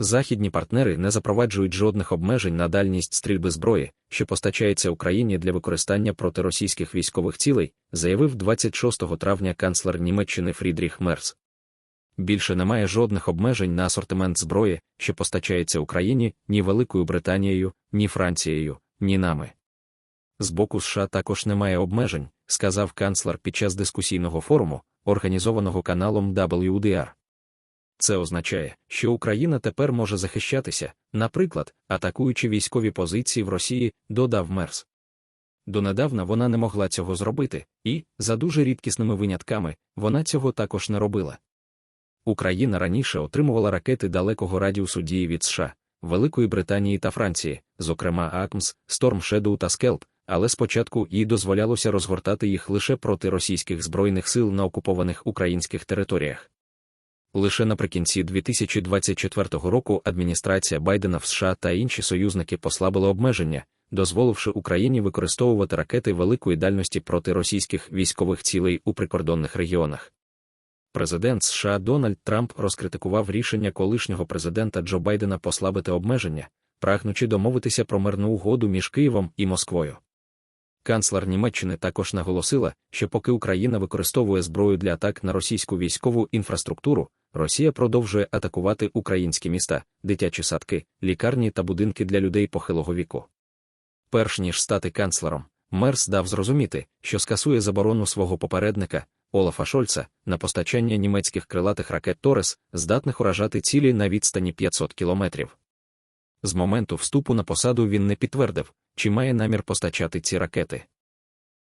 Західні партнери не запроваджують жодних обмежень на дальність стрільби зброї, що постачається Україні для використання проти російських військових цілей, заявив 26 травня канцлер Німеччини Фрідріх Мерц. Більше немає жодних обмежень на асортимент зброї, що постачається Україні ні Великою Британією, ні Францією, ні нами. З боку США також немає обмежень, сказав канцлер під час дискусійного форуму, організованого каналом WDR. Це означає, що Україна тепер може захищатися, наприклад, атакуючи військові позиції в Росії, додав Мерс. Донедавна вона не могла цього зробити, і, за дуже рідкісними винятками, вона цього також не робила. Україна раніше отримувала ракети далекого радіусу дії від США, Великої Британії та Франції, зокрема АКМС, Storm Shadow та Скелп, але спочатку їй дозволялося розгортати їх лише проти російських збройних сил на окупованих українських територіях. Лише наприкінці 2024 року адміністрація Байдена в США та інші союзники послабили обмеження, дозволивши Україні використовувати ракети великої дальності проти російських військових цілей у прикордонних регіонах. Президент США Дональд Трамп розкритикував рішення колишнього президента Джо Байдена послабити обмеження, прагнучи домовитися про мирну угоду між Києвом і Москвою. Канцлер Німеччини також наголосила, що поки Україна використовує зброю для атак на російську військову інфраструктуру, Росія продовжує атакувати українські міста, дитячі садки, лікарні та будинки для людей похилого віку. Перш ніж стати канцлером, Мерс дав зрозуміти, що скасує заборону свого попередника, Олафа Шольца, на постачання німецьких крилатих ракет Торес, здатних уражати цілі на відстані 500 кілометрів. З моменту вступу на посаду він не підтвердив, чи має намір постачати ці ракети.